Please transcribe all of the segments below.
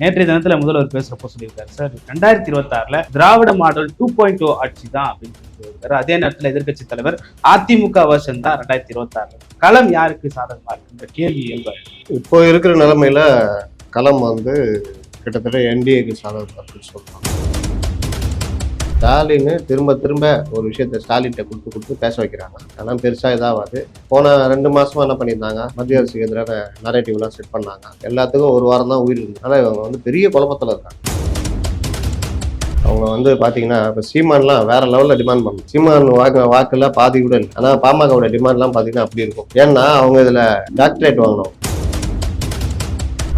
நேற்றைய தினத்துல முதல்வர் பேசுறப்போ சொல்லியிருக்காரு. சார் ரெண்டாயிரத்தி இருபத்தி ஆறுல Dravida model two point two ஆட்சி தான் அப்படின்னு சொல்லியிருக்காரு. அதே நேரத்துல எதிர்க்கட்சி தலைவர் அதிமுக வருஷம் தான் ரெண்டாயிரத்தி இருபத்தி ஆறுல களம் யாருக்கு சாதகமா இருக்குன்ற கேள்வி இயல்பாரு இப்போ இருக்கிற நிலைமையில களம் வந்து கிட்டத்தட்ட என்டிஏக்கு சாதகமாக இருக்குன்னு சொல்கிறாங்க ஸ்டாலின் திரும்ப திரும்ப ஒரு விஷயத்த ஸ்டாலின்கிட்ட கொடுத்து கொடுத்து பேச வைக்கிறாங்க. ஆனால் பெருசாக இதாகாது போன ரெண்டு மாசமா என்ன பண்ணியிருந்தாங்க? மத்திய அரசுக்கு எதிரான நரேட்டிவ்லாம் செட் பண்ணாங்க. எல்லாத்துக்கும் ஒரு வாரம் தான் உயிர் இருக்கு ஆனால் இவங்க வந்து பெரிய குழப்பத்தில் இருக்காங்க. அவங்க வந்து பார்த்தீங்கன்னா இப்போ சீமான்லாம் வேற லெவலில் டிமாண்ட் பண்ணும் சீமான் வாக்கு வாக்குல பாதி கூட இல்லை ஆனால் பாமகவோட டிமாண்ட்லாம் பார்த்தீங்கன்னா அப்படி இருக்கும். ஏன்னா அவங்க இதில் டாக்டரேட் வாங்கணும்.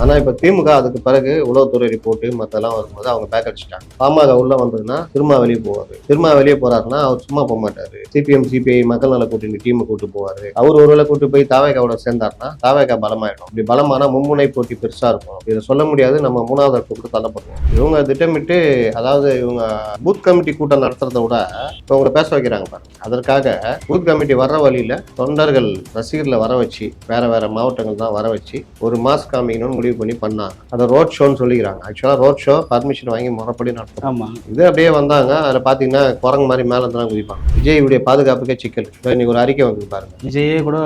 ஆனால் இப்போ திமுக அதுக்கு பிறகு உளவுத்துறை ரிப்போர்ட்டு மற்றெல்லாம் வரும்போது அவங்க பேக் அடிச்சிட்டாங்க. பாமக உள்ள வந்ததுன்னா திரும்ப வெளியே போவார். திரும்ப வெளியே போறாருன்னா அவர் சும்மா போக மாட்டாரு. சிபிஎம் சிபிஐ மக்கள் நல கூட்டணி டீமை கூட்டு போவாரு. அவர் ஒருவேளை கூட்டு போய் தாவேகாவோட சேர்ந்தாருன்னா தாவேகா பலமாயிடும். இப்படி பலமானா மும்முனை போட்டி பெருசா இருக்கும். இதை சொல்ல முடியாது. நம்ம மூணாவது இடத்துக்கு தள்ளப்படுவோம். இவங்க திட்டமிட்டு அதாவது இவங்க பூத் கமிட்டி கூட்டம் நடத்துறத விட இப்போ அவங்க பேச வைக்கிறாங்க பாருங்க. அதற்காக பூத் கமிட்டி வர்ற வழியில தொண்டர்கள் ரசிகர்களை வர வச்சு வேற வேற மாவட்டங்கள் தான் வர வச்சு ஒரு மாஸ் காமிக்கணும்னு முடிவு பண்ணி பண்ணாங்க. அதை ரோட் ஷோன்னு சொல்லிக்கிறாங்க. ஆக்சுவலாக ரோட் ஷோ பர்மிஷன் வாங்கி முறைப்படி நடத்தும் ஆமா. இது அப்படியே வந்தாங்க. அதில் பார்த்தீங்கன்னா குரங்கு மாதிரி மேலே தான் குதிப்பாங்க. விஜயுடைய பாதுகாப்புக்கே சிக்கல் இன்னைக்கு ஒரு அறிக்கை வந்து பாருங்க. விஜயே கூட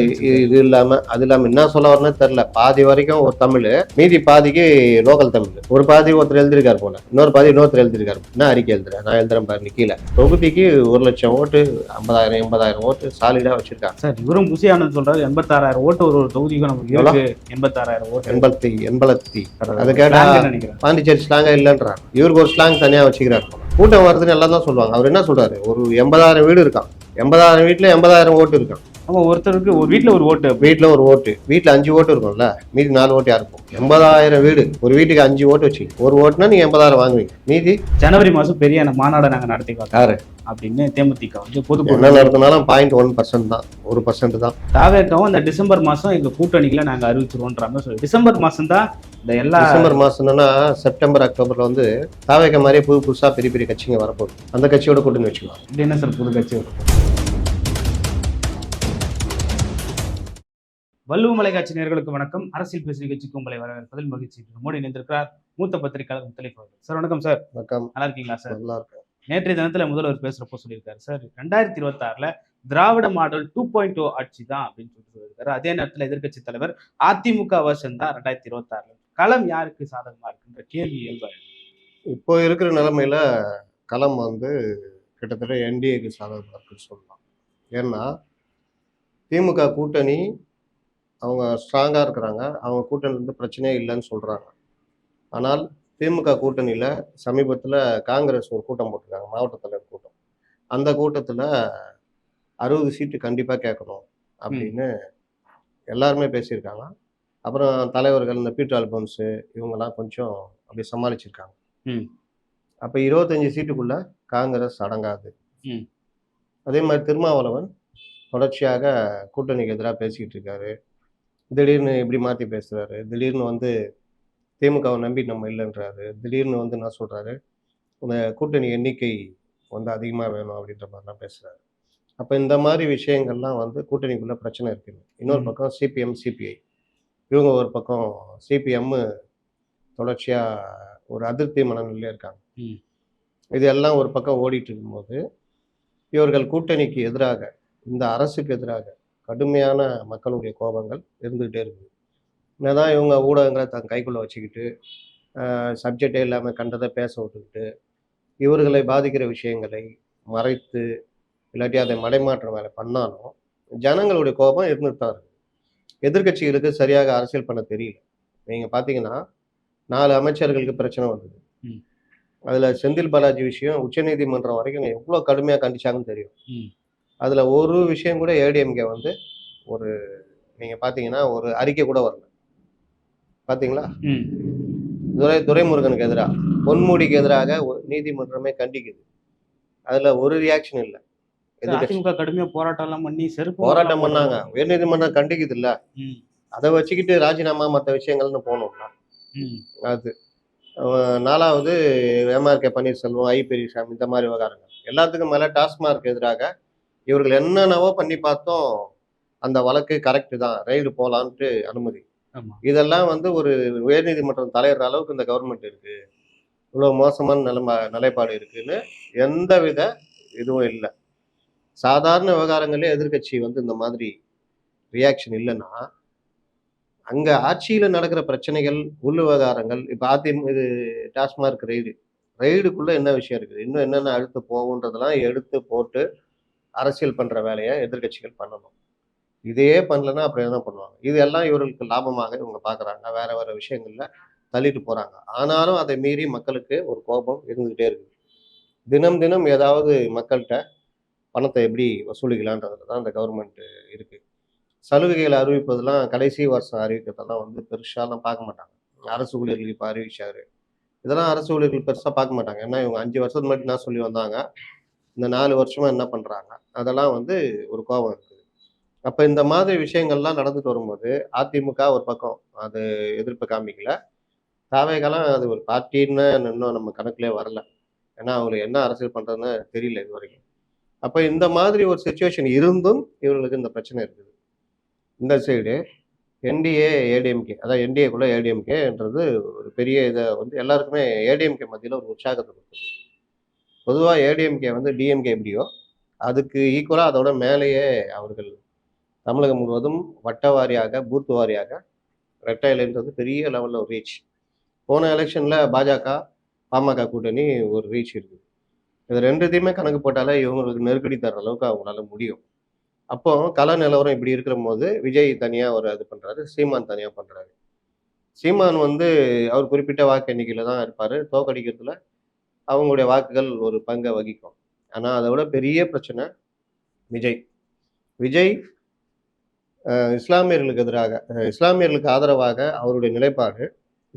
இது இது இல்லாம அது இல்லாம என்ன சொல்ல வரணும்னு தெரியல. பாதி வரைக்கும் ஒரு தமிழ் மீதி பாதிக்கு லோக்கல் தமிழ். ஒரு பாதி ஒருத்தர் எழுதிருக்காரு போல. இன்னொரு பாதி இன்னொருத்தர் எழுதிருக்காரு என்ன அறிக்கை எழுதுறேன் நான் எழுதுறேன் பாருங்க கீழே. தொகுதிக்கு ஒரு லட்சம் ஓட்டு ஐம்பதாயிரம் எண்பதாயிரம் ஓட்டு சாலிடா வச்சிருக்காங்க. சார் இவரும் புசி ஆனந்த் சொல்றாரு. எண்பத்தாறாயிரம் ஓட்டு ஒரு ஒரு தொகுதிக்கு நமக்கு எண்பத்தாறாயிரம் ஓட்டு. எண்பத்தி எண்பத்தி அது கேட்டா பாண்டிச்சேரி ஸ்லாங்கா இல்லைன்றாங்க இவருக்கு ஒரு ஸ்லாங் தனியா வச்சுக்கிறாரு. கூட்டம் வருதுன்னு எல்லாம் தான் சொல்லுவாங்க. அவர் என்ன சொல்றாரு? ஒரு எண்பதாயிரம் வீடு இருக்கான். எண்பதாயிரம் வீட்டுல எண்பதாயிரம் ஓட்டு இருக்கான். ஆமா ஒருத்தருக்கு ஒரு வீட்ல ஒரு ஓட்டு வீட்டில் ஒரு ஓட்டு. வீட்டில் அஞ்சு ஓட்டு இருக்கும்ல. மீதி நாலு ஓட்டு யாருக்கும் எண்பதாயிரம் வீடு. ஒரு வீட்டுக்கு அஞ்சு ஓட்டு வச்சு. ஒரு ஓட்டுனா நீங்க எண்பதாயிரம் வாங்குவீங்க. மீதி? ஜனவரி மாசம் பெரிய மாநாடை நாங்க நடத்தி யாரு? அப்படின்னு தேமுதிக வந்து பொது என்ன நடத்தினாலும் பாயிண்ட் ஒன் பர்சன்ட் தான். ஒரு பர்சன்ட் தான். தாவேக்கவும் இந்த டிசம்பர் மாசம் எங்க கூட்டணிகளை நாங்க அறிவிச்சிருவோன்ற மாதிரி சொல்லி டிசம்பர் மாசம் தான் இந்த எல்லா டிசம்பர் மாசம்னா செப்டம்பர் அக்டோபர்ல வந்து தாவேக்க மாதிரியே புது புதுசா பெரிய பெரிய கட்சிங்க வரப்போகுது. அந்த கட்சியோட கூட்டணி வச்சுக்கலாம். என்ன சார் புது கட்சி வரும்? வள்ளுவமலை காட்சி நேர்களுக்கு வணக்கம். அரசியல் பேசு நிகழ்ச்சிக்கு உங்களை வரவேற்பதில் மகிழ்ச்சி. மோடி இணைந்திருக்கிறார் மூத்த பத்திரிகையாளர் முத்தலிஃப் அவர்கள். சார் வணக்கம் சார். வணக்கம். நல்லா இருக்கீங்களா சார்? நல்லா இருக்கு நேற்றைய தினத்துல முதல்வர் பேசுறப்போ சொல்லியிருக்காரு. சார் ரெண்டாயிரத்தி இருபத்தி ஆறுல Dravida model two point O ஆட்சி தான் அப்படின்னு சொல்லிட்டு சொல்லியிருக்காரு. அதே நேரத்துல எதிர்க்கட்சி தலைவர் அதிமுக வருஷம் தான் ரெண்டாயிரத்தி இருபத்தி ஆறுல களம் யாருக்கு சாதகமா இருக்குன்ற கேள்வி இயல்பாரு இப்போ இருக்கிற நிலைமையில களம் வந்து கிட்டத்தட்ட என்டிஏக்கு சாதகமாக இருக்குன்னு சொல்லலாம். ஏன்னா திமுக கூட்டணி அவங்க ஸ்ட்ராங்காக இருக்கிறாங்க. அவங்க கூட்டணிலேருந்து பிரச்சனையே இல்லைன்னு சொல்கிறாங்க ஆனால் திமுக கூட்டணியில் சமீபத்தில் காங்கிரஸ் ஒரு கூட்டம் போட்டிருக்காங்க மாவட்ட தலைவர் கூட்டம். அந்த கூட்டத்தில் அறுபது சீட்டு கண்டிப்பாக கேட்கணும் அப்படின்னு எல்லாருமே பேசியிருக்காங்க. அப்புறம் தலைவர்கள் இந்த பீட்டர் அல்பம்ஸு இவங்கெல்லாம் கொஞ்சம் அப்படி சமாளிச்சிருக்காங்க. அப்போ இருபத்தஞ்சி சீட்டுக்குள்ள காங்கிரஸ் அடங்காது. அதே மாதிரி திருமாவளவன் தொடர்ச்சியாக கூட்டணிக்கு எதிராக பேசிக்கிட்டு இருக்காரு. திடீர்னு இப்படி மாற்றி பேசுறாரு. திடீர்னு வந்து திமுகவை நம்பி நம்ம இல்லைன்றாரு. திடீர்னு வந்து என்ன சொல்றாரு? இந்த கூட்டணி எண்ணிக்கை வந்து அதிகமாக வேணும் அப்படின்ற மாதிரிலாம் பேசுறாரு. அப்போ இந்த மாதிரி விஷயங்கள்லாம் வந்து கூட்டணிக்குள்ள பிரச்சனை இருக்குது இன்னொரு. பக்கம் சிபிஎம் சிபிஐ. இவங்க ஒரு பக்கம் சிபிஎம் தொடர்ச்சியாக ஒரு அதிருப்தி மனநிலையில இருக்காங்க. இது எல்லாம் ஒரு பக்கம் ஓடிட்டு இருக்கும்போது இவர்கள் கூட்டணிக்கு எதிராக இந்த அரசுக்கு எதிராக கடுமையான மக்களுடைய கோபங்கள் இருந்துகிட்டே இருக்குது. என்னதான் இவங்க ஊடகங்களை தன் கைக்குள்ள வச்சுக்கிட்டு சப்ஜெக்டே இல்லாமல் கண்டதை பேச விட்டுக்கிட்டு இவர்களை பாதிக்கிற விஷயங்களை மறைத்து இல்லாட்டி அதை மடைமாற்றம் வேலை பண்ணாலும் ஜனங்களுடைய கோபம் இருந்துட்டு தான் இருக்கு. எதிர்க்கட்சிகளுக்கு சரியாக அரசியல் பண்ண தெரியல. நீங்கள் பார்த்தீங்கன்னா நாலு அமைச்சர்களுக்கு பிரச்சனை வந்தது. அதில் செந்தில் பாலாஜி விஷயம் உச்சநீதிமன்றம் வரைக்கும் எவ்வளோ கடுமையாக கண்டிச்சாங்கன்னு தெரியும். அதில் ஒரு விஷயம் கூட ஏடிஎம்கே வந்து ஒரு நீங்கள் பார்த்தீங்கன்னா ஒரு அறிக்கை கூட வரல. பார்த்தீங்களா. துரை துரைமுருகனுக்கு எதிராக பொன்முடிக்கு எதிராக நீதிமன்றமே கண்டிக்குது. அதுல ஒரு ரியாக்ஷன் இல்லை. அதிமுக கடுமையா போராட்டம் எல்லாம் பண்ணி செருப்பு போராட்டம் பண்ணாங்க. உயர்நீதிமன்றம் கண்டிக்குது இல்ல. அதை வச்சுக்கிட்டு ராஜினாமா மற்ற விஷயங்கள்னு போனோம்னா. அது. நாலாவது எம்ஆர்கே பன்னீர்செல்வம் ஐ பெரியசாமி இந்த மாதிரி விவகாரங்கள். எல்லாத்துக்கும் மேல டாஸ்மார்க் எதிராக இவர்கள் என்னென்னவோ பண்ணி பார்த்தோம். அந்த வழக்கு கரெக்டு தான். ரைடு போகலான்ட்டு அனுமதி. இதெல்லாம் வந்து ஒரு உயர்நீதிமன்றம் தலையிடுற அளவுக்கு இந்த கவர்மெண்ட் இருக்கு. இவ்வளவு மோசமான நிலைமை நிலைப்பாடு இருக்குன்னு எந்தவித இதுவும் இல்லை. சாதாரண விவகாரங்களே எதிர்க்கட்சி வந்து இந்த மாதிரி ரியாக்ஷன் இல்லைன்னா அங்க ஆட்சியில நடக்கிற பிரச்சனைகள் உள் விவகாரங்கள் இப்ப அதிமுக இது டாஸ்மார்க் ரெய்டு. ரெய்டுக்குள்ள என்ன விஷயம் இருக்குது? இன்னும் என்னென்ன அடுத்து போகுன்றதெல்லாம் எடுத்து போட்டு அரசியல் பண்ற வேலையை எதிர்க்கட்சிகள் பண்ணணும். இதையே பண்ணலன்னா அப்புறம் என்ன பண்ணுவாங்க? இது எல்லாம் இவர்களுக்கு லாபமாக இவங்க பாக்குறாங்க. வேற வேற விஷயங்கள்ல தள்ளிட்டு போறாங்க. ஆனாலும் அதை மீறி மக்களுக்கு ஒரு கோபம் இருந்துகிட்டே இருக்குது தினம் தினம் ஏதாவது மக்கள்கிட்ட பணத்தை எப்படி வசூலிக்கலான்றதுல தான் இந்த கவர்மெண்ட் இருக்கு. சலுகைகளை அறிவிப்பதெல்லாம் கடைசி வருஷம் அறிவிக்கிறதெல்லாம் வந்து பெருசாலாம் பார்க்க மாட்டாங்க. அரசு ஊழியர்கள் இப்போ அறிவிச்சாரு. இதெல்லாம் அரசு ஊழியர்கள் பெருசாக பார்க்க மாட்டாங்க. ஏன்னா இவங்க அஞ்சு வருஷத்துக்கு முன்னாடி நான் சொல்லி வந்தாங்க? இந்த நாலு வருஷமா என்ன பண்றாங்க? அதெல்லாம் வந்து ஒரு கோபம் இருக்குது. அப்போ இந்த மாதிரி விஷயங்கள்லாம் நடந்துட்டு வரும்போது அதிமுக ஒரு பக்கம் அது எதிர்ப்பு காமிக்கல. தாவேகெல்லாம் அது ஒரு பார்ட்டின்னு இன்னும் நம்ம கணக்குலேயே வரல. ஏன்னா அவங்களுக்கு என்ன அரசியல் பண்றதுன்னு தெரியல இது வரைக்கும் அப்போ இந்த மாதிரி ஒரு சுச்சுவேஷன் இருந்தும் இவர்களுக்கு இந்த பிரச்சனை இருக்குது. இந்த சைடு என்டிஏ ஏடிஎம்கே அதான் என்டிஏக்குள்ள ஏடிஎம்கேன்றது ஒரு பெரிய இதை வந்து எல்லாருக்குமே ஏடிஎம்கே மத்தியில் ஒரு உற்சாகத்தை கொடுக்குது. பொதுவாக ஏடிஎம்கே வந்து டிஎம்கே எப்படியோ அதுக்கு ஈக்குவலாக அதோட மேலேயே அவர்கள் தமிழகம் முழுவதும் வட்ட வாரியாக பூத் வாரியாக ரெட்டைலைன்றது பெரிய லெவலில் ஒரு ரீச் போன எலெக்ஷனில் பாஜக பாமக கூட்டணி ஒரு ரீச் இருக்குது இது ரெண்டுத்தையுமே கணக்கு போட்டாலே இவங்களுக்கு நெருக்கடி தர்ற அளவுக்கு அவங்களால முடியும். அப்போ கல நிலவரம் இப்படி இருக்கிற போது விஜய் தனியாக ஒரு இது பண்ணுறாரு சீமான் தனியாக பண்ணுறாரு சீமான் வந்து அவர் குறிப்பிட்ட வாக்கு எண்ணிக்கையில் தான் இருப்பார். தோக்கடிக்கிறதுல அவங்களுடைய வாக்குகள் ஒரு பங்கை வகிக்கும். ஆனா அதை விட பெரிய பிரச்சனை விஜய். விஜய் இஸ்லாமியர்களுக்கு எதிராக இஸ்லாமியர்களுக்கு ஆதரவாக அவருடைய நிலைப்பாடு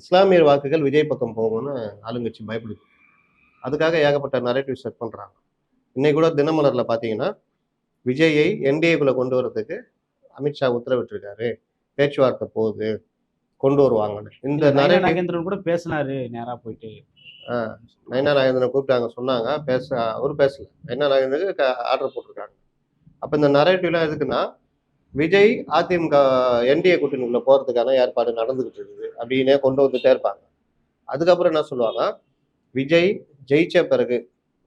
இஸ்லாமியர் வாக்குகள் விஜய் பக்கம் போகும்னு ஆளுங்கட்சி பயப்படுது. அதுக்காக ஏகப்பட்ட நரேட்டிவ் செட் பண்றாங்க. இன்னைக்கு கூட தினமலர்ல பாத்தீங்கன்னா விஜயை என்டிஏக்குள்ள கொண்டு வரதுக்கு அமித்ஷா உத்தரவிட்டிருக்காரு. பேச்சுவார்த்தை போகுது கொண்டு வருவாங்கன்னு. இந்த நாகேந்திரன் கூட பேசினாரு நேரா போயிட்டு. நயனா நாகேந்திரனை கூப்பிட்டாங்க சொன்னாங்க பேச அவர் பேசல. நயனா நாகேந்திரனுக்கு ஆர்டர் போட்டிருக்காங்க. அப்போ இந்த நரேட்டிவ்லாம் எதுக்குன்னா விஜய் அதிமுக என்டிஏ கூட்டணிக்குள்ள போகிறதுக்கான ஏற்பாடு நடந்துகிட்டு இருக்குது அப்படின்னே கொண்டு வந்துட்டே இருப்பாங்க. அதுக்கப்புறம் என்ன சொல்லுவாங்க விஜய் ஜெயிச்ச பிறகு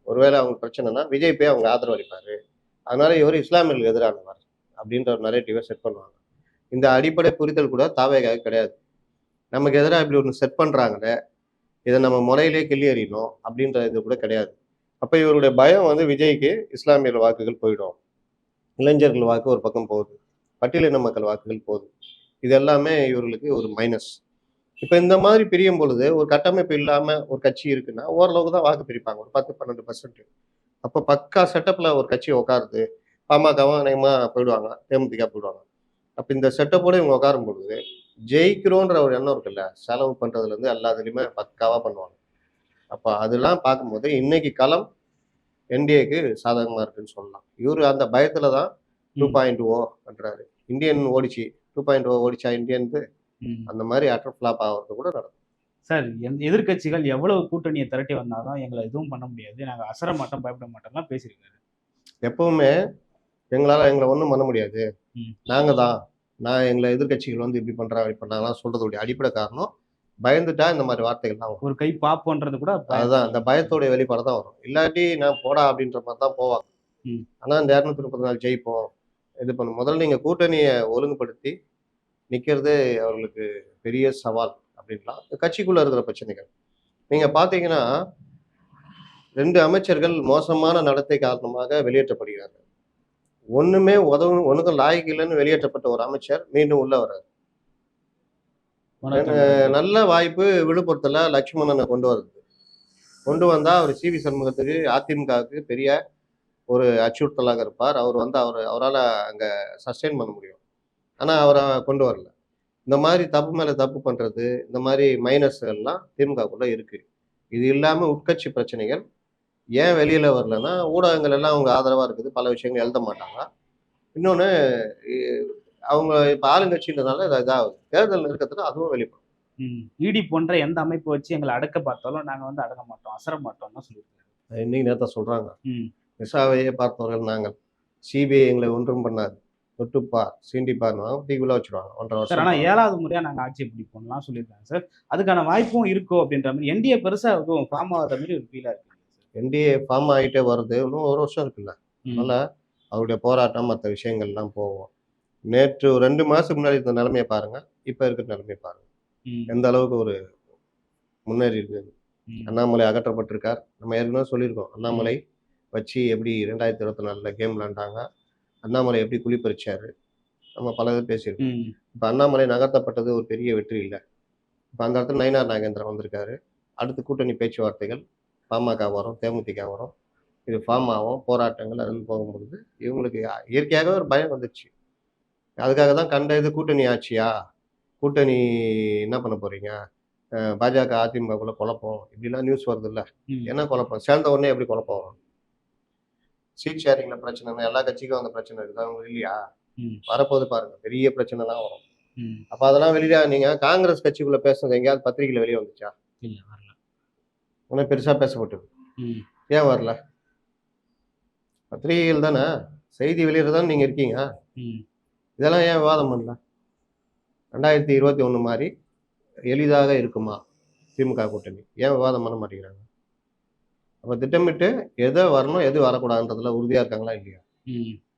ஒருவேளை அவங்க பிரச்சனைனா விஜய் போய் அவங்க ஆதரவு அதனால இவர் இஸ்லாமியர்களுக்கு எதிரானவர் அப்படின்ற ஒரு நரேட்டிவை செட் பண்ணுவாங்க. இந்த அடிப்படை புரிதல் கூட தாவேகாக கிடையாது. நமக்கு எதிராக இப்படி ஒன்று செட் பண்ணுறாங்களே இதை நம்ம முறையிலே கிள்ளியறியணும் அப்படின்ற இது கூட கிடையாது. அப்போ இவருடைய பயம் வந்து விஜய்க்கு இஸ்லாமியர் வாக்குகள் போயிடும். இளைஞர்கள் வாக்கு ஒரு பக்கம் போகுது. பட்டியலின மக்கள் வாக்குகள் போகுது. இது எல்லாமே இவர்களுக்கு ஒரு மைனஸ் இப்போ இந்த மாதிரி பிரியும் பொழுது ஒரு கட்டமைப்பு இல்லாமல் ஒரு கட்சி இருக்குன்னா ஓரளவுக்கு தான் வாக்கு பிரிப்பாங்க. ஒரு பத்து பன்னெண்டு பர்சன்ட் அப்போ பக்கா செட்டப்பில் ஒரு கட்சி உட்காருது பாமகவும் அநேகமா போயிடுவாங்க. தேமுதிக போயிடுவாங்க. அப்போ இந்த செட்டப்போட இவங்க உட்காரும் பொழுது ஜெயிக்கிறோன்ற ஒரு எண்ணம் இருக்குல்ல? செலவு பண்றதுல இருந்து எல்லாத்துலயுமே பக்காவா பண்ணுவாங்க. அப்போ அதெல்லாம் பார்க்கும்போது இன்னைக்கு களம் என்டிஏக்கு சாதகமா இருக்குன்னு சொல்லலாம். இவரு அந்த பயத்துல தான் டூ பாயிண்ட் ஓ பண்றாரு. இந்தியன் ஓடிச்சு டூ பாயிண்ட் ஓ ஓடிச்சா இந்தியன் ம். அந்த மாதிரி அட்டர் ஃபிளாப் ஆகிறது கூட நடக்கும். சார் எந்த எதிர்க்கட்சிகள் எவ்வளவு கூட்டணியை திரட்டி வந்தாலும் எங்களை எதுவும் பண்ண முடியாது. நாங்க அசர மாட்டோம் பயப்பட மாட்டோம்லாம் பேசியிருக்காரு. எப்பவுமே எங்களால எங்களை ஒன்றும் பண்ண முடியாது. ம். நாங்க தான் நான் எங்களை எதிர்க்கட்சிகள் வந்து இப்படி பண்றாங்க இப்படி பண்ணாங்கலாம் சொல்றதுடைய அடிப்படை காரணம் பயந்துட்டா இந்த மாதிரி வார்த்தைகள்லாம் ஒரு கை பாப்போன்றது கூட அதுதான் அந்த பயத்தோட வெளிப்பாடு தான் வரும். இல்லாட்டி நான் போடா அப்படின்ற மாதிரி தான் போவாங்க. ம். ஆனா இந்த இரநூத்தி முப்பது நாள் ஜெயிப்போம் இது பண்ணும். முதல்ல நீங்க கூட்டணியை ஒழுங்குபடுத்தி நிக்கிறது அவர்களுக்கு பெரிய சவால் அப்படின்லாம் கட்சிக்குள்ள இருக்கிற பிரச்சனைகள். நீங்க பாத்தீங்கன்னா ரெண்டு அமைச்சர்கள் மோசமான நடத்தை காரணமாக வெளியேற்றப்படுகிறார்கள். ஒண்ணுமே உதவும் ஒண்ணுக்கும் லாய்க்கு இல்லைன்னு வெளியேற்றப்பட்ட ஒரு அமைச்சர் மீண்டும் உள்ள வர்றாரு. நல்ல வாய்ப்பு விழுப்புரத்துல லட்சுமணனை கொண்டு வருது கொண்டு வந்தா அவர் சி வி சண்முகத்துக்கு அதிமுகவுக்கு பெரிய ஒரு அச்சுறுத்தலாக இருப்பார். அவர் வந்து அவர் அவரால் அங்க சஸ்டெயின் பண்ண முடியும். ஆனா அவரை கொண்டு வரல. இந்த மாதிரி தப்பு மேல தப்பு பண்றது இந்த மாதிரி மைனஸ் எல்லாம் திமுகக்குள்ள இருக்கு. இது இல்லாம உட்கட்சி பிரச்சனைகள் ஏன் வெளியில வரலன்னா ஊடகங்கள் எல்லாம் அவங்க ஆதரவா இருக்குது. பல விஷயங்கள் எழுத மாட்டாங்க. இன்னொன்னு இ- அவங்க இப்ப ஆளுங்கட்சின்றதுனால இது இதாகுது. தேர்தல் நெருக்கத்துல அதுவும் வெளிப்படும். இடி போன்ற எந்த அமைப்பு வச்சு எங்களை அடக்க பார்த்தாலும் நாங்க வந்து அடக்க மாட்டோம் அசர மாட்டோம்னு சொல்லியிருக்காரு. இன்னைக்கு நேரத்தை சொல்றாங்க. ம். மிசாவையே பார்த்தவர்கள் நாங்கள். சிபிஐ எங்களை ஒன்றும் பண்ணாது. தொட்டுப்பார் சீண்டிப்பார்னு டீக்குள்ள வச்சிருவாங்க. ஒன்றரை வருஷம் ஏழாவது முறையா நாங்க ஆட்சி பிடிப்போம்லாம் சொல்லியிருக்காங்க சார். அதுக்கான வாய்ப்பும் இருக்கோ அப்படின்ற மாதிரி என்டிஏ பெருசா எதுவும் ஃபார்ம் ஆகாத மாதிரி ஒரு ஃபீலா இருக்கு. என்டிஏ ஃபார்ம் ஆகிட்டே வருது. இன்னும் ஒரு வருஷம் இருக்குல்ல. அதனால அவருடைய போராட்டம் மற்ற விஷயங்கள்லாம் போகும். நேற்று ரெண்டு மாசத்துக்கு முன்னாடி இருந்த நிலைமையை பாருங்க. இப்போ இருக்கிற நிலைமையை பாருங்க. எந்த அளவுக்கு ஒரு முன்னேறி இருக்குது. அண்ணாமலை அகற்றப்பட்டிருக்கார். நம்ம ஏற்கனவே சொல்லியிருக்கோம். அண்ணாமலை வச்சு எப்படி ரெண்டாயிரத்தி இருபத்தி நாலில் கேம் விளாண்டாங்க அண்ணாமலை எப்படி குளிப்பறிச்சாரு நம்ம பல இது பேசியிருக்கோம். இப்போ அண்ணாமலை நகர்த்தப்பட்டது ஒரு பெரிய வெற்றி இல்லை. இப்போ அந்த இடத்துல நயினார் நாகேந்திரன் வந்திருக்காரு. அடுத்து கூட்டணி பேச்சுவார்த்தைகள். பாமக வரும் தேமுதிக வரும் இது ஃபார்ம் ஆகும் போராட்டங்கள் அதுன்னு போகும்பொழுது இவங்களுக்கு இயற்கையாகவே ஒரு பயம் வந்துடுச்சு அதுக்காக தான் கண்ட இது கூட்டணி ஆட்சியா? கூட்டணி என்ன பண்ண போறீங்க? பாஜக அதிமுகக்குள்ள குழப்பம். இப்படிலாம் நியூஸ் வருது இல்ல. என்ன குழப்பம்? சேர்ந்த உடனே எப்படி குழப்பம் வரும்? சீட் ஷேரிங்ல பிரச்சனை எல்லா கட்சிக்கும் அந்த பிரச்சனை இருக்குது? இல்லையா. வரப்போது பாருங்க. பெரிய பிரச்சனைலாம் வரும். அப்ப அதெல்லாம் வெளியில நீங்க காங்கிரஸ் கட்சிக்குள்ள பேசுனது எங்கேயாவது பத்திரிகையில வெளியே வந்துச்சா? இல்ல வரல உனக்கு பெருசா பேசப்பட்டது ம். ஏன் வரல? பத்திரிகைகள் தானே? செய்தி வெளியிடதான் நீங்க இருக்கீங்க? ம். இதெல்லாம் ஏன் விவாதம் பண்ணல? ரெண்டாயிரத்தி இருபத்தி ஒண்ணு மாதிரி எளிதாக இருக்குமா? திமுக கூட்டணி. ஏன் விவாதம் பண்ண மாட்டேங்கிறாங்க? அப்ப திட்டமிட்டு எதை வரணும் எது வரக்கூடாதுன்றதுல உறுதியா இருக்காங்களா இல்லையா.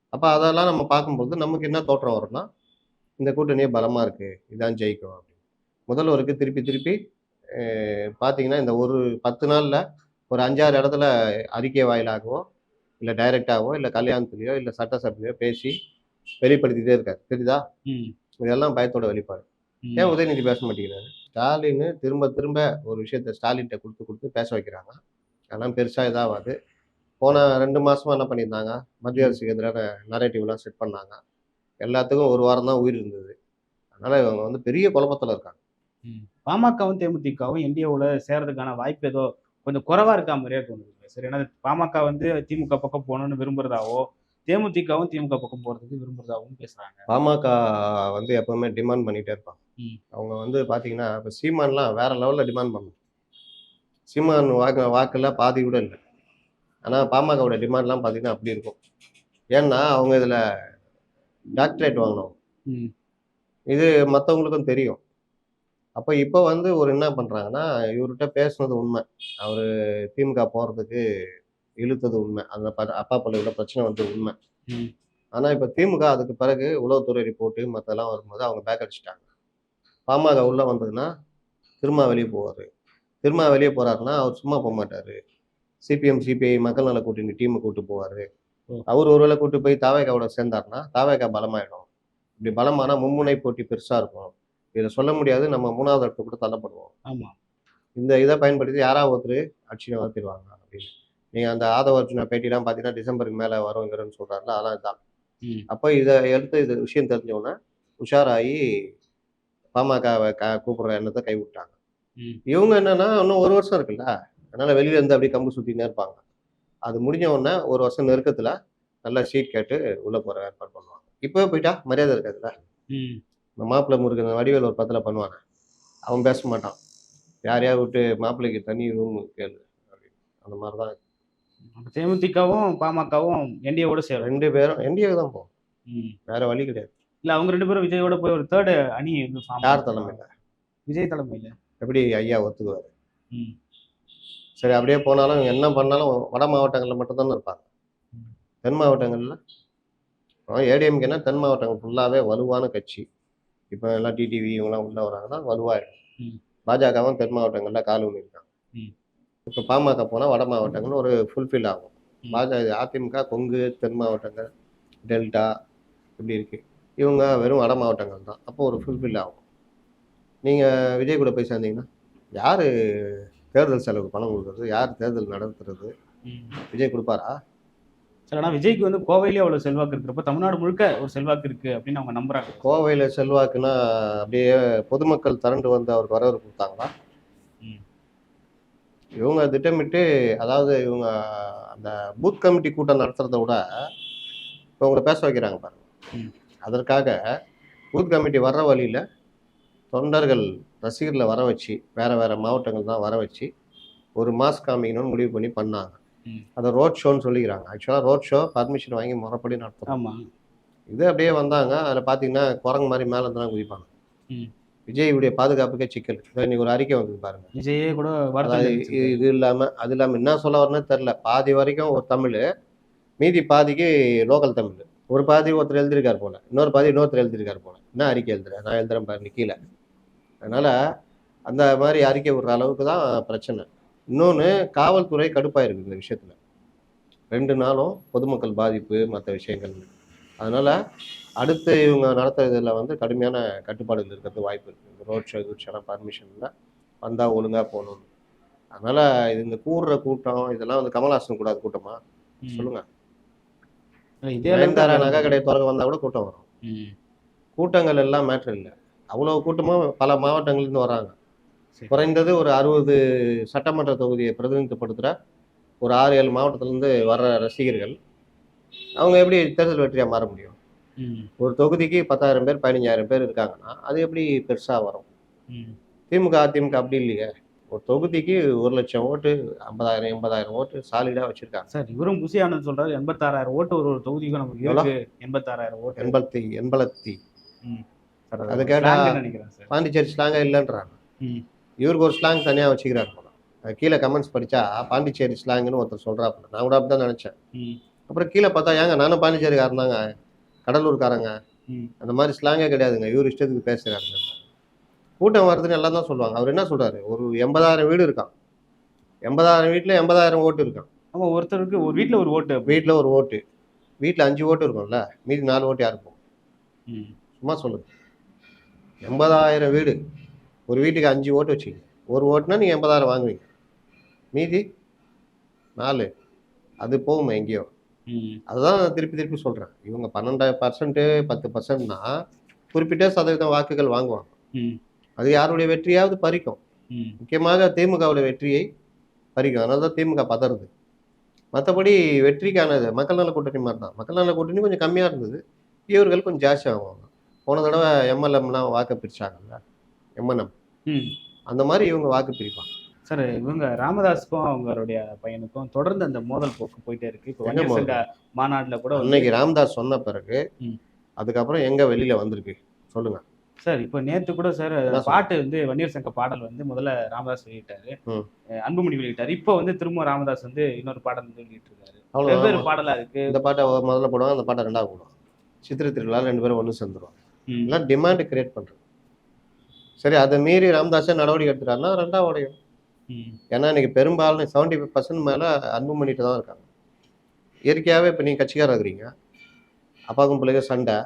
அப்ப அதெல்லாம் நம்ம பார்க்கும்போது நமக்கு என்ன தோற்றம் வரும்னா இந்த கூட்டணியே பலமா இருக்கு. இதான் ஜெயிக்கும் அப்படின்னு. முதல்வருக்கு திருப்பி திருப்பி அஹ், பாத்தீங்கன்னா இந்த ஒரு பத்து நாள்ல ஒரு அஞ்சாறு இடத்துல அறிக்கை வாயிலாகவோ இல்லை டைரக்டாகவோ இல்லை கல்யாணத்துலேயோ இல்லை சட்டசபையிலையோ பேசி வெளிப்படுத்திட்டே இருக்காரு. தெரியுதா. இதெல்லாம் பயத்தோட வெளிப்பாடு. ஏன் உதயநிதி பேச மாட்டேங்கிறாரு? ஸ்டாலின் திரும்ப திரும்ப ஒரு விஷயத்த ஸ்டாலின்கிட்ட கொடுத்து கொடுத்து பேச வைக்கிறாங்க. அதெல்லாம் பெருசா இதாகாது போன ரெண்டு மாசமா என்ன பண்ணியிருந்தாங்க? மத்திய அரசுக்கு எதிரான நரேட்டிவ்லாம் செட் பண்ணாங்க. எல்லாத்துக்கும் ஒரு வாரம் தான் உயிர் இருந்தது. அதனால இவங்க வந்து பெரிய குழப்பத்துல இருக்காங்க. பாமகவும் தேமுதிகவும் என்டிஏவோட சேர்றதுக்கான வாய்ப்பு ஏதோ கொஞ்சம் குறைவா இருக்கா மாதிரியே தோணுது. சரி ஏன்னா பாமக வந்து திமுக பக்கம் போகணும்னு விரும்புறதாவோ தேமுதிகவும் திமுக பக்கம் போறதுக்கு விரும்புறதாகவும் பேசுறாங்க. பாமக வந்து எப்பவுமே டிமாண்ட் பண்ணிட்டே இருப்பாங்க. அவங்க வந்து பாத்தீங்கன்னா இப்போ சீமான்லாம் வேற லெவல்ல டிமாண்ட் பண்ணும். சீமான் வாக்கு வாக்குல பாதி கூட இல்லை. ஆனா பாமகவோட டிமாண்ட்லாம் பாத்தீங்கன்னா அப்படி இருக்கும். ஏன்னா அவங்க இதுல டாக்டரேட் வாங்கணும். ம். இது மற்றவங்களுக்கும் தெரியும். அப்போ இப்போ வந்து ஒரு என்ன பண்றாங்கன்னா இவர்கிட்ட பேசுனது உண்மை. அவரு திமுக போறதுக்கு இழுத்தது உண்மை. அந்த ப- அப்பா பள்ளியோட பிரச்சனை வந்து உண்மை. ம். ஆனா இப்ப திமுக அதுக்கு பிறகு உளவுத்துறை ரிப்போர்ட்டு மற்றெல்லாம் வரும்போது அவங்க பேக் அடிச்சிட்டாங்க. பாமக உள்ள வந்ததுன்னா திரும்ப வெளியே போவாரு. திரும்ப வெளியே போறாருன்னா அவர் சும்மா போக மாட்டாரு. சிபிஎம் சிபிஐ மக்கள் நல கூட்டணி டீமை கூட்டு போவாரு. அவர் ஒருவேளை கூட்டு போய் தாவேகாவோட சேர்ந்தாருன்னா தாவேகா பலமாயிடும். இப்படி பலமானா மும்முனை போட்டி பெருசா இருக்கும். இதை சொல்ல முடியாது நம்ம மூணாவது இடத்துக்கு கூட தள்ளப்படுவோம். ஆமா. இந்த இதை பயன்படுத்தி யாராவது ஒருத்தர் ஆட்சியை வளர்த்திடுவாங்க. அப்படின்னு. நீங்க அந்த ஆதவ அர்ஜுனா பேட்டிலாம் பார்த்தீங்கன்னா டிசம்பருக்கு மேல வருங்கிறன்னு சொல்றாருல அதெல்லாம் இதுதான். அப்போ இதை எடுத்து இது விஷயம் தெரிஞ்ச உடனே உஷாராகி பாமகவை க கூப்பிடுற எண்ணத்தை கைவிட்டாங்க. இவங்க என்னன்னா இன்னும் ஒரு வருஷம் இருக்குல்ல? அதனால வெளியில இருந்து அப்படியே கம்பு சுத்தினே இருப்பாங்க. அது முடிஞ்ச உடனே ஒரு வருஷம் நெருக்கத்துல நல்ல சீட் கேட்டு உள்ள போற ஏற்பாடு பண்ணுவாங்க. இப்போ போயிட்டா? மரியாதை இருக்காதுல்ல. இந்த மாப்பிள்ளை முருகன் வடிவேல் ஒரு பத்துல பண்ணுவாங்க. அவன் பேச மாட்டான். யாரையா விட்டு மாப்பிள்ளைக்கு தனி ரூம் கேளு அப்படின்னு. அந்த மாதிரி தான் தேமுதிகவும் பாமகவும் என்டிஏவோட சேரும். ரெண்டு பேரும் என்டிஏ தான் போகும். வேற வழி கிடையாது. இல்ல அவங்க ரெண்டு பேரும் விஜயோட போய் ஒரு தேர்ட் அணி யார். தலைமையில? விஜய் தலைமையில. எப்படி ஐயா ஒத்துக்குவார். சரி அப்படியே போனாலும் என்ன பண்ணாலும் வட மாவட்டங்களில் மட்டும்தானே இருப்பாங்க. தென் மாவட்டங்களில்? ஏடிஎம்கேனா தென் மாவட்டங்கள் ஃபுல்லாகவே வலுவான கட்சி. இப்போ எல்லாம் டிடிவி இவங்கெல்லாம் உள்ள வராங்கன்னா வலுவாயிடும். பாஜகவும் தென் மாவட்டங்களில் கால் ஊனி இருக்காங்க ம். இப்போ பாமக போனால் வட மாவட்டங்கள் ஒரு ஃபுல்ஃபில் ஆகும். பாஜக அதிமுக கொங்கு தென் மாவட்டங்கள் டெல்டா இப்படி இருக்கு. இவங்க வெறும் வட மாவட்டங்கள் தான். அப்போ ஒரு ஃபுல்ஃபில் ஆகும். நீங்கள் விஜய் கூட போய் சேர்ந்தீங்கன்னா யார் தேர்தல் செலவுக்கு பணம் கொடுக்குறது? யார் தேர்தல் நடத்துறது. விஜய் கொடுப்பாரா? ஆனா விஜய்க்கு வந்து கோவையிலே அவ்வளவு செல்வாக்கு இருக்கிறப்ப தமிழ்நாடு முழுக்க ஒரு செல்வாக்கு இருக்கு அப்படின்னு அவங்க நம்புறாங்க கோவையில் செல்வாக்குன்னா அப்படியே பொதுமக்கள் திரண்டு வந்து அவருக்கு வரவேற்பு கொடுத்தாங்களா. இவங்க திட்டமிட்டு அதாவது இவங்க அந்த பூத் கமிட்டி கூட்டம் நடத்துறத விட இப்போ உங்களை பேச வைக்கிறாங்க பாருங்க. அதற்காக பூத் கமிட்டி வர்ற வழியில தொண்டர்கள் ரசிகர்களை வர வச்சு வேற வேற மாவட்டங்கள் தான் வர வச்சு ஒரு மாஸ் காமிக்கணும்னு முடிவு பண்ணி பண்ணாங்க. அதை ரோட் ஷோன்னு சொல்லிக்கிறாங்க. ஆக்சுவலாக ரோட் ஷோ பர்மிஷன் வாங்கி முறைப்படி நடத்தணும் ஆமா. இது அப்படியே வந்தாங்க. அதில் பார்த்தீங்கன்னா குரங்கு மாதிரி மேலே தான் குதிப்பாங்க. விஜயுடைய பாதுகாப்புக்கே சிக்கல். இன்னைக்கு ஒரு அறிக்கை வந்தது பாருங்க. விஜயே கூட இது- இல்லாம அது இல்லாம என்ன சொல்ல வரணும்னு தெரியல. பாதி வரைக்கும் ஒரு தமிழ் மீதி பாதிக்கு லோக்கல் தமிழ். ஒரு பாதி ஒருத்தர் எழுதியிருக்காரு போல. இன்னொரு பாதி இன்னொருத்தர் எழுதியிருக்காரு போல. என்ன அறிக்கை எழுதுறேன் நான் எழுதுறேன் பாரு கீழே. அதனால அந்த மாதிரி அறிக்கை விடுற அளவுக்கு தான் பிரச்சனை. இன்னொன்று காவல்துறை கடுப்பாயிருக்கு இந்த விஷயத்துல. ரெண்டு நாளும் பொதுமக்கள் பாதிப்பு மற்ற விஷயங்கள். அதனால அடுத்து இவங்க நடத்துறதுல வந்து கடுமையான கட்டுப்பாடுகள் இருக்கிறது வாய்ப்பு இருக்கு. ரோட் ஷோ கிட்ஷோலாம் பர்மிஷன் இல்லை. வந்தா ஒழுங்கா போகணும் அதனால இது இந்த கூடுற கூட்டம் இதெல்லாம் வந்து கமல்ஹாசன் கூடாது கூட்டமா? ம். சொல்லுங்க. இல்ல, இதே நயன்தாரா நகை கடையை திறக்க வந்தா கூட கூட்டம் வரும். கூட்டங்கள் எல்லாம் மேட்ரு இல்லை. அவ்வளவு கூட்டமும் பல மாவட்டங்கள்ல இருந்து வராங்க. குறைந்தது ஒரு அறுபது சட்டமன்ற தொகுதியை பிரதிநிதித்துவப்படுத்துகிற ஒரு ஆறு ஏழு மாவட்டத்திலேருந்து வர்ற ரசிகர்கள். அவங்க எப்படி தேர்தல் வெற்றியா மாற முடியும். ஒரு தொகுதிக்கு பத்தாயிரம் பேர் பதினஞ்சாயிரம் பேர் இருக்காங்கன்னா அது எப்படி பெருசா வரும். திமுக அதிமுக அப்படி இல்லையே. ஒரு தொகுதிக்கு ஒரு லட்சம் ஓட்டு ஐம்பதாயிரம் எண்பதாயிரம் ஓட்டு சாலிடா வச்சிருக்காங்க. சார் இவரும் புசி ஆனந்த் சொல்றாரு எண்பத்தாறாயிரம் ஓட்டு ஒரு ஒரு தொகுதிக்கும் நமக்கு இருக்கு. எண்பத்தாறாயிரம் ஓட்டு. எண்பத்தி எண்பலத்தி அது கேட்டா- slang நினைக்கிறேன் சார். பாண்டிச்சேரி ஸ்லாங்கா இல்லைன்றாங்க. இவருக்கு ஒரு ஸ்லாங் தனியா வச்சுக்கிறாரு அது கீழே கமெண்ட்ஸ் படிச்சா பாண்டிச்சேரி ஸ்லாங்னு ஒருத்தர் சொல்றாப்புல. நான் கூட அப்படிதான் நினைச்சேன். ம். அப்புறம் கீழே பார்த்தா ஏங்க நானும் பாண்டிச்சேரிக்காரன் தாங்க. கடலூர்காரங்க. அந்த மாதிரி ஸ்லாங்கே கிடையாதுங்க. இவர் இஷ்டத்துக்கு பேசுறாருங்க கூட்டம் வருதுன்னு எல்லாம் தான் சொல்லுவாங்க. அவர் என்ன சொல்றாரு? ஒரு எண்பதாயிரம் வீடு இருக்கான். எண்பதாயிரம் வீட்டுல எண்பதாயிரம் ஓட்டு இருக்கான். ஆமா ஒருத்தருக்கு ஒரு வீட்ல ஒரு ஓட்டு வீட்டில் ஒரு ஓட்டு. வீட்டில் அஞ்சு ஓட்டு இருக்கும்ல. மீதி நாலு ஓட்டு யாருக்கும் ம். சும்மா சொல்லுங்க. எண்பதாயிரம் வீடு. ஒரு வீட்டுக்கு அஞ்சு ஓட்டு வச்சுங்க ஒரு ஓட்டுனா நீங்கள் எண்பதாயிரம் வாங்குவீங்க. மீதி நாலு. அது போகுமா எங்கேயோ. அதுதான் திருப்பி திருப்பி சொல்கிறேன் இவங்க பன்னெண்டு பர்சன்ட்டு பத்து பர்சன்ட்னா குறிப்பிட்ட சதவீதம் வாக்குகள் வாங்குவாங்க. அது யாருடைய வெற்றியாவது பறிக்கும். முக்கியமாக திமுகவுடைய வெற்றியை பறிக்கும். அதனால தான் திமுக பதறுது. மற்றபடி வெற்றிக்கானது மக்கள் நல கூட்டணி மாதிரி தான் மக்கள் நல கூட்டணி கொஞ்சம் கம்மியாக இருந்தது. இவர்கள் கொஞ்சம் ஜாஸ்தி ஆகுவாங்க. போன தடவை எம்எல்எம்லாம் வாக்கு பிரிச்சாங்கல்ல. எம்என்எம். அந்த மாதிரி இவங்க வாக்கு பிரிப்பாங்க. சார் இவங்க ராமதாஸுக்கும் அவங்களுடைய பையனுக்கும் தொடர்ந்து அந்த மோதல் போக்கு போயிட்டே இருக்கு. இப்போ மாநாட்டுல கூட அன்னைக்கு ராம்தாஸ் சொன்ன பிறகு. அதுக்கப்புறம் எங்க வெளியில வந்திருக்கு? சொல்லுங்க. சார் இப்போ நேத்து கூட சார் பாட்டு வந்து வன்னியர் சங்க பாடல் வந்து முதல்ல ராமதாஸ் வெளியிட்டாரு. அன்புமணி வெளியிட்டாரு. இப்போ வந்து திரும்ப ராமதாஸ் வந்து இன்னொரு பாடல் வந்து வெளியிட்டிருக்காரு. அவ்வளோ வெவ்வேறு பாடலா இருக்கு? இந்த பாட்டை முதல்ல போடுவாங்க அந்த பாட்டை ரெண்டாவது போடுவாங்க. சித்திரை திருவிழா ரெண்டு பேரும் ஒன்று சேர்ந்துருவாங்க. ம். எல்லாம் டிமாண்ட் கிரியேட் பண்றது. சரி அதை மீறி ராமதாஸே நடவடிக்கை எடுத்துட்டாருன்னா ரெண்டாவது உடையும். ஏன்னா இன்னைக்கு பெரும்பாலும் செவன்டி ஃபைவ் பர்சன்ட் மேலே அன்புமணிட்டு தான் இருக்காங்க. இயற்கையாகவே இப்போ நீங்கள் கட்சிக்காரர் இருக்கிறீங்க. அப்பாவுக்கும் பிள்ளைங்க சண்டை.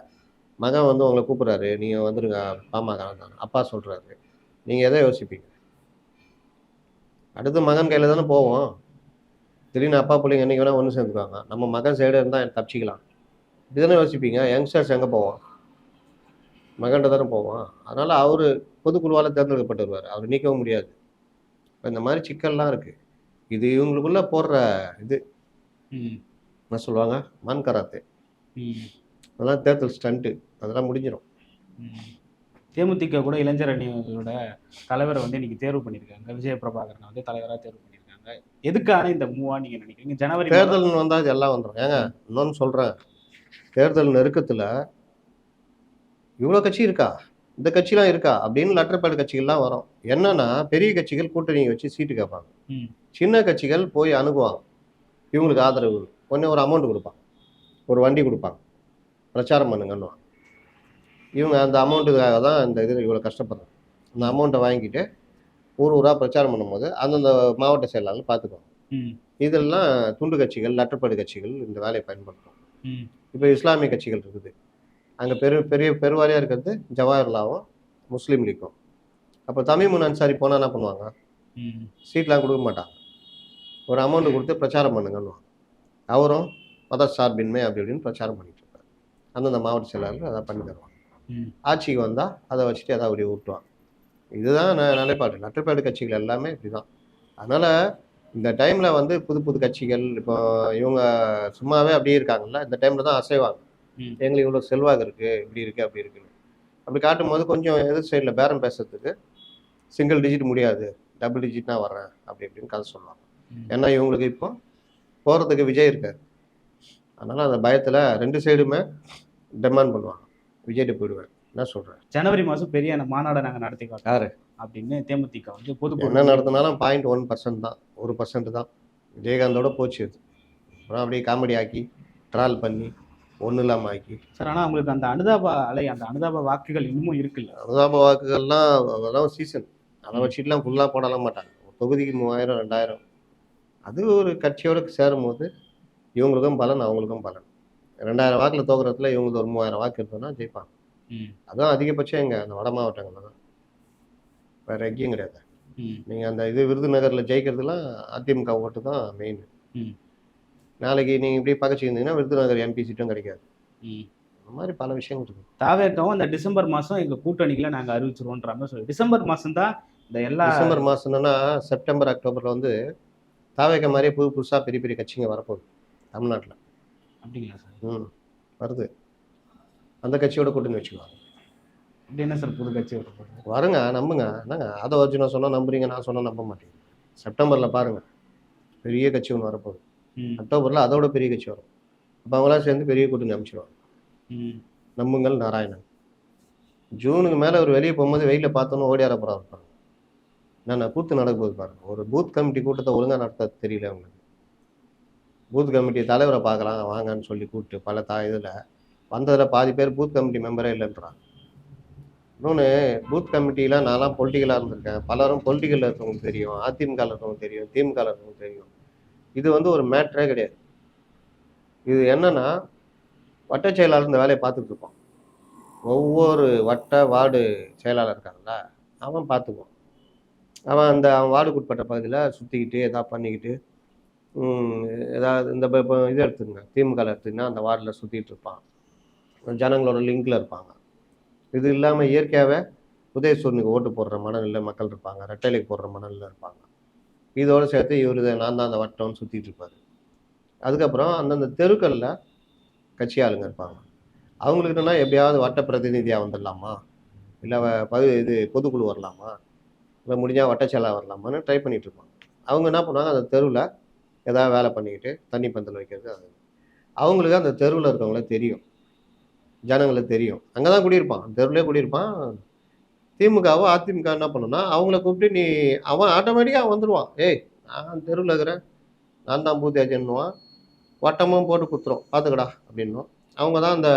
மகன் வந்து உங்களை கூப்பிட்றாரு நீங்கள் வந்துருங்க பாமக தான் அப்பா சொல்கிறாரு நீங்கள் எதை யோசிப்பீங்க? அடுத்து மகன் கையில் தானே போவோம். திடீர்னு அப்பா பிள்ளைங்க என்னைக்கு வேணால் ஒன்று சேர்ந்துக்குவாங்க. நம்ம மகன் சைடு இருந்தால் தப்பிச்சிக்கலாம். இப்படி தானே யோசிப்பீங்க? யங்ஸ்டர்ஸ் எங்கே போவோம்? மகன்கிட்ட தானே போவோம் அதனால் அவர் பொதுக்குழுவால் தேர்ந்தெடுக்கப்பட்டு வருவார் அவர் நீக்கவும் முடியாது. இப்போ இந்த மாதிரி சிக்கல்லாம் இருக்கு. இது இவங்களுக்குள்ள போடுற இது. ம். என்ன சொல்லுவாங்க? மண் கராத்தே. ம். அதெல்லாம் தேர்தல் ஸ்டண்ட்டு. அதெல்லாம் முடிஞ்சிடும். தேமுதிக கூட இளைஞர் அணியோட தலைவரை வந்து இன்னைக்கு தேர்வு பண்ணியிருக்காங்க. விஜய பிரபாகரனை வந்து தலைவரா தேர்வு பண்ணியிருக்காங்க. எதுக்கான இந்த மூவா நீங்க நினைக்கிறீங்க? ஜனவரி தேர்தல் வந்தால் இது எல்லாம் வந்துடும் ஏங்க இன்னொன்று சொல்கிறேன் தேர்தல் நெருக்கத்தில் இவ்வளோ கட்சி இருக்கா? இந்த கட்சிலாம் இருக்கா? அப்படின்னு லெட்டர்பேட் கட்சிகள்லாம் வரும். என்னன்னா பெரிய கட்சிகள் கூட்டணி வச்சு சீட்டு கேட்பாங்க. சின்ன கட்சிகள் போய் அணுகுவாங்க. இவங்களுக்கு ஆதரவு. கொஞ்சம் ஒரு அமௌண்ட் கொடுப்பாங்க. ஒரு வண்டி கொடுப்பாங்க. பிரச்சாரம் பண்ணுங்கன்னுவாங்க இவங்க அந்த அமௌண்ட்டுக்காக தான் இந்த இது இவ்வளோ கஷ்டப்படுறாங்க. அந்த அமௌண்ட்டை வாங்கிட்டு ஊர் ஊராக பிரச்சாரம் பண்ணும்போது அந்தந்த மாவட்ட செயலாளர் பார்த்துக்குவாங்க. இதெல்லாம் துண்டு கட்சிகள் லட்டப்படு கட்சிகள் இந்த வேலையை பயன்படுத்தும். இப்போ இஸ்லாமிய கட்சிகள் இருக்குது. அங்கே பெரு பெரிய பெருவாரியாக இருக்கிறது ஜவாஹர்லாவும் முஸ்லீம் லீக்கும். அப்போ தமிமுன் அன்சாரி போனால் என்ன பண்ணுவாங்க. சீட்லாம் கொடுக்க மாட்டாங்க. ஒரு அமௌண்ட் கொடுத்து பிரச்சாரம் பண்ணுங்கன்னுவாங்க அவரும் மத சார்பின்மை அப்படி இப்படின்னு பிரச்சாரம் பண்ணிட்டு இருப்பாரு. அந்தந்த மாவட்ட செயலாளர்கள் அதை பண்ணி தருவாங்க. ஆட்சிக்கு வந்தால் அதை வச்சுட்டு அதை அப்படி ஊட்டுவாங்க. இதுதான் ந- நிலைப்பாடு. நட்டுப்பாடு கட்சிகள் எல்லாமே இப்படிதான். அதனால இந்த டைம்ல வந்து புது புது கட்சிகள் இப்போ இவங்க சும்மாவே அப்படியே இருக்காங்கல்ல இந்த டைம்ல தான் அசைவாங்க. எங்களுக்கு இவ்வளோ செல்வாக்கு இருக்கு இப்படி இருக்கு அப்படி இருக்குன்னு. அப்படி காட்டும் போது கொஞ்சம் எதிர் சைடில் பேரம் பேசுறதுக்கு சிங்கிள் டிஜிட் முடியாது டபுள் டிஜிட் நான் வர்றேன் அப்படி இப்படின்னு கதை சொல்லுவாங்க. ஏன்னா இவங்களுக்கு இப்போ போகிறதுக்கு விஜய் இருக்காரு. அதனால அந்த பயத்தில் ரெண்டு சைடுமே டிமாண்ட் பண்ணுவாங்க. விஜய்கிட்ட போயிடுவேன். என்ன சொல்கிறேன் ஜனவரி மாசம் பெரிய மாநாடை நாங்க நடத்தி காட்டுறோம். யாரு? அப்படின்னு தேமுதிக வந்து என்ன பொதுக்குழு நடத்தினாலும் பாயிண்ட் ஒன் பர்சன்ட் தான் ஒரு பர்சன்ட் தான். விஜயகாந்தோட போச்சு அது. அப்புறம் அப்படியே காமெடி ஆக்கி ட்ரால் பண்ணி ஒன்றும் இல்லாமல் ஆக்கி. சார் ஆனா உங்களுக்கு அந்த அனுதாப அலை அந்த அனுதாப வாக்குகள் இன்னமும் இருக்குல்ல? அனுதாப வாக்குகள்லாம் அதெல்லாம் சீசன் அதை வச்சுட்டுலாம் ஃபுல்லாக போடலாம் மாட்டாங்க. ஒரு தொகுதிக்கு மூவாயிரம் ரெண்டாயிரம். அது ஒரு கட்சியோட சேரும் போது இவங்களுக்கும் பலன் அவங்களுக்கும் பலன். ரெண்டாயிரம் வாக்கில் தோக்குறதுல இவங்களுக்கு ஒரு மூவாயிரம் வாக்கு இருந்ததுன்னா ஜெயிப்பாங்க. அதுதான் அதிகபட்சம் எங்க அந்த வட மாவட்டங்கள்ல தான். வேற எங்கேயும் கிடையாது. ம், நீங்க அந்த இது விருதுநகர்ல ஜெயிக்கிறதுலாம் அதிமுக ஓட்டு தான் மெயின். நாளைக்கு நீங்க இப்படி பகச்சிருந்தீங்கன்னா விருதுநகர் எம்பி சீட்டும் கிடைக்காது. ம். அந்த மாதிரி பல விஷயங்கள் இருக்கு. தாவேக்கவும் இந்த டிசம்பர் மாசம் எங்க கூட்டணிகளை நாங்க அறிவிச்சிருவோன்ற மாதிரி சொல்லி டிசம்பர் மாசம் தான் இந்த எல்லா டிசம்பர் மாசம்னா செப்டம்பர் அக்டோபர்ல வந்து தாவேக்க மாதிரியே புது புதுசா பெரிய பெரிய கட்சிங்க வரப்போகுது தமிழ்நாட்டுல. அப்படிங்களா சார்? ம். வருது. அந்த கட்சியோட கூட்டணி வச்சுக்குவாங்க அப்படி என்ன சார் புது கட்சி வருங்க நம்புங்க. என்னங்க அதை வச்சு நான் சொன்னா நம்புறீங்க நான் சொன்னா நம்ப மாட்டீங்க செப்டம்பர்ல பாருங்க பெரிய கட்சி ஒன்று வரப்போகுது. அக்டோபர்ல அதோட பெரிய கட்சி வரும். அப்போ அவங்களாம் சேர்ந்து பெரிய கூட்டணி அமைச்சிருவாங்க. நம்புங்கள் நாராயணன். ஜூனுக்கு மேலே ஒரு வெளியே போகும்போது வெயில பார்த்தோன்னு ஓடி போகிறாரு பாருங்க என்னென்ன கூத்து நடக்க போகுது பாருங்க. ஒரு பூத் கமிட்டி கூட்டத்தை ஒழுங்கா நடத்த தெரியல அவங்களுக்கு. பூத் கமிட்டி தலைவரை பார்க்கலாம் வாங்கன்னு சொல்லி கூப்பிட்டு பல தா இதில் வந்ததில் பாதி பேர் பூத் கமிட்டி மெம்பரே இல்லைன்றாங்க. இன்னொன்று பூத் கமிட்டியில் நான்லாம் பொலிட்டிக்கலாக இருந்திருக்கேன். பலரும் பொலிட்டிக்கலில் இருக்கவங்களுக்கு தெரியும். அதிமுகவில் இருக்கவங்க தெரியும். திமுகவில் இருக்கவங்க தெரியும். இது வந்து ஒரு மேட்ரே கிடையாது. இது என்னன்னா வட்ட செயலாளர் இந்த வேலையை பார்த்துட்டு இருப்பான். ஒவ்வொரு வட்ட வார்டு செயலாளர் இருக்காங்கல்ல அவன் பார்த்துக்குவான். அவன் அந்த அவன் வார்டுக்குட்பட்ட பகுதியில் சுற்றிக்கிட்டு எதாவது பண்ணிக்கிட்டு ஏதாவது இந்த இப்போ இது எடுத்துங்க திமுகவில் எடுத்துங்கன்னா அந்த வார்டில் சுற்றிட்டு இருப்பான். ஜனங்களோட லிங்கில் இருப்பாங்க. இது இல்லாமல் இயற்கையாகவே உதயசூரியனுக்கு ஓட்டு போடுற மனநிலை மக்கள் இருப்பாங்க. ரெட்டைலைக்கு போடுற மனநிலை இருப்பாங்க. இதோடு சேர்த்து இவர் நான் தான் அந்த வட்டம்னு சுற்றிட்டு இருப்பார். அதுக்கப்புறம் அந்தந்த தெருக்களில் கட்சி ஆளுங்க இருப்பாங்க அவங்களுக்குன்னா எப்படியாவது வட்ட பிரதிநிதியாக வந்துடலாமா? இல்லை பகு இது பொதுக்குழு வரலாமா? இல்லை முடிஞ்சால் வட்டச்செலா வரலாமான்னு ட்ரை பண்ணிட்டு இருப்பாங்க. அவங்க என்ன பண்ணுவாங்க அந்த தெருவில் ஏதாவது வேலை பண்ணிக்கிட்டு தண்ணி பந்தல் வைக்கிறது அது. அவங்களுக்கு அந்த தெருவில் இருக்கவங்கள தெரியும். ஜனங்களுக்கு தெரியும். அங்கே தான் குடியிருப்பான். தெருவிலே குடியிருப்பான். திமுகவோ அதிமுக என்ன பண்ணுன்னா அவங்கள கூப்பிட்டு நீ அவன் ஆட்டோமேட்டிக்காக வந்துடுவான் ஏய் நான் தெருவில் இருக்கிறேன். நான் தான் பூத்தி ஏஜென்ட்னுவான் வட்டமும் போட்டு கொடுத்துரும் பார்த்துக்கடா அப்படின்னும் அவங்க தான் அந்த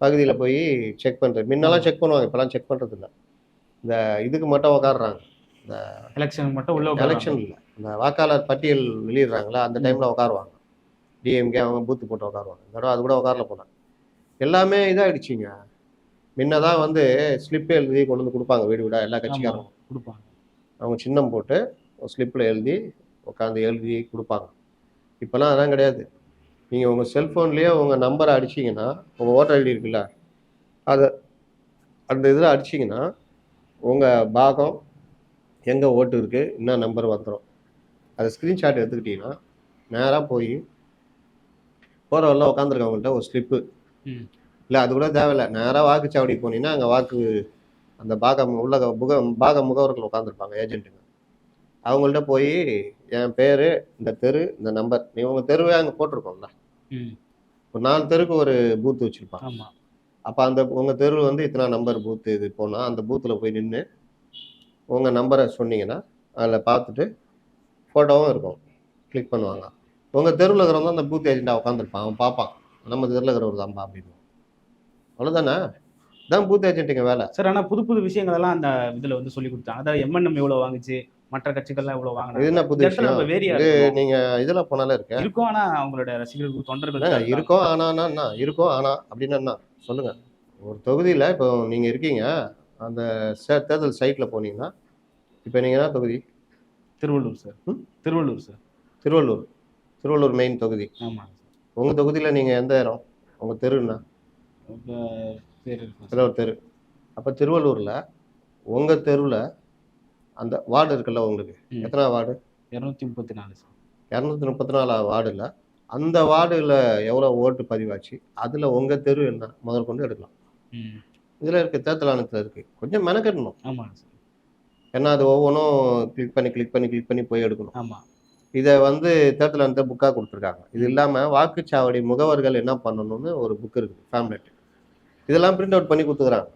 பகுதியில் போய் செக் பண்ணுறது முன்னெல்லாம் செக் பண்ணுவாங்க இப்போலாம் செக் பண்ணுறது இல்லை இந்த இதுக்கு மட்டும் உக்காடுறாங்க இந்த எலெக்ஷன் மட்டும் உள்ள. எலெக்ஷன் இல்லை. இந்த வாக்காளர் பட்டியல் வெளியிடுறாங்களா அந்த டைமில் உட்காருவாங்க டிஎம்கே அவங்க பூத்து போட்டு உட்காருவாங்க இந்த தடவை அது கூட உட்காரல போனாங்க எல்லாமே இதாகிடுச்சிங்க முன்னதான் வந்து ஸ்லிப் எழுதி கொண்டு வந்து கொடுப்பாங்க வீடு வீடா எல்லா ஆமா, கட்சிக்காரங்க கொடுப்பாங்க. அவங்க சின்னம் போட்டு ஒரு ஸ்லிப்பில் எழுதி உட்காந்து எழுதி கொடுப்பாங்க. இப்போலாம் அதெல்லாம் கிடையாது. நீங்கள் உங்கள் செல்ஃபோன்லேயே உங்கள் நம்பரை அடிச்சீங்கன்னா உங்கள் ஓட்டர் ஐடி இருக்குல்ல அதை அந்த இதில் அடிச்சீங்கன்னா உங்கள் பாகம் எங்கே ஓட்டு இருக்குது என்ன நம்பர் வந்துடும் அதை ஸ்க்ரீன்ஷாட் எடுத்துக்கிட்டிங்கன்னா நேராக போய் போகிறவரெல்லாம் உட்காந்துருக்கவங்கள்ட்ட ஒரு ஸ்லிப்பு. இல்லை அது கூட தேவையில்லை. நேராக வாக்குச்சாவடி போனீங்கன்னா அங்கே வாக்கு அந்த பாகம் உள்ள முக பாக முகவர்கள் உட்காந்துருப்பாங்க ஏஜென்ட்டுங்க அவங்கள்ட்ட போய் என் பேர் இந்த தெரு இந்த நம்பர் நீ உங்கள் தெருவே அங்கே போட்டிருக்கோம்ல. ஒரு நாலு தெருக்கு ஒரு பூத் வச்சுருப்பாங்க. அப்போ அந்த உங்கள் தெரு வந்து இத்தனை நம்பர் பூத்து இது போனால் அந்த பூத்தில் போய் நின்று உங்கள் நம்பரை சொன்னீங்கன்னா அதில் பார்த்துட்டு ஃபோட்டோவும் இருக்கும். கிளிக் பண்ணுவாங்க. உங்கள் தெருவில் இருக்கிறவங்க அந்த பூத் ஏஜெண்டாக உட்காந்துருப்பான் அவன் பார்ப்பான். நம்ம தெருவில் இருக்கிறவர் தான்ப்பா அப்படின்னு. அவ்வளோதானே இதான் பூத் ஏஜென்ட்டுங்க வேலை. சார் ஆனா புது புது விஷயங்கள் எல்லாம் அந்த இதுல வந்து சொல்லி கொடுத்தாங்க. அதாவது எம்என்எம் எவ்வளவு வாங்குச்சு மற்ற கட்சிகள்லாம் இது வாங்கினாங்க. என்ன புது விஷயம்? இது இருக்கோம். நீங்கள் இதில் போனாலே இருக்கு. இருக்கும் ஆனா அவங்களோட ரசிகர்கள் தொண்டர்கள் என்னங்க, இருக்காங்க. இருக்கோ ஆனானா என்ன இருக்கோ ஆனா அப்படின்னு என்ன? சொல்லுங்க. ஒரு தொகுதியில் இப்போ நீங்கள் இருக்கீங்க அந்த தேர்தல் சைட்டில் போனீங்கன்னா இப்போ நீங்கள் என்ன தொகுதி? Thiruvallur sir? Thiruvallur sir. Thiruvallur. Thiruvallur main தொகுதி. ஆமா உங்கள் தொகுதியில் நீங்கள் எந்த இடம்? உங்கள் தெருன்னா? திருவள்ளூர் தெரு. அப்போ திருவள்ளூரில் உங்கள் தெருவில் அந்த வார்டு இருக்குல்ல உங்களுக்கு. எத்தனை வார்டு? இருநூத்தி முப்பத்தி நாலு சார். இரநூத்தி முப்பத்தி நாலு வார்டில். அந்த வார்டில் எவ்வளோ ஓட்டு பதிவாச்சு? அதில் உங்கள் தெரு என்ன? முதல் கொண்டு எடுக்கலாம். இதில் இருக்குது தேர்தல் ஆணையத்தில் இருக்குது கொஞ்சம் மெனக்கட்டணும். ஆமாங்க சார். ஏன்னா அது ஒவ்வொன்றும் கிளிக் பண்ணி கிளிக் பண்ணி கிளிக் பண்ணி போய் எடுக்கணும். ஆமா. இதை வந்து தேர்தல் அந்த புக்காக கொடுத்துருக்காங்க. இது இல்லாமல் வாக்குச்சாவடி முகவர்கள் என்ன பண்ணணும்னு ஒரு புக் இருக்குது ஃபேம்லெட் இதெல்லாம் பிரிண்ட் அவுட் பண்ணி கொடுத்துக்கிறான்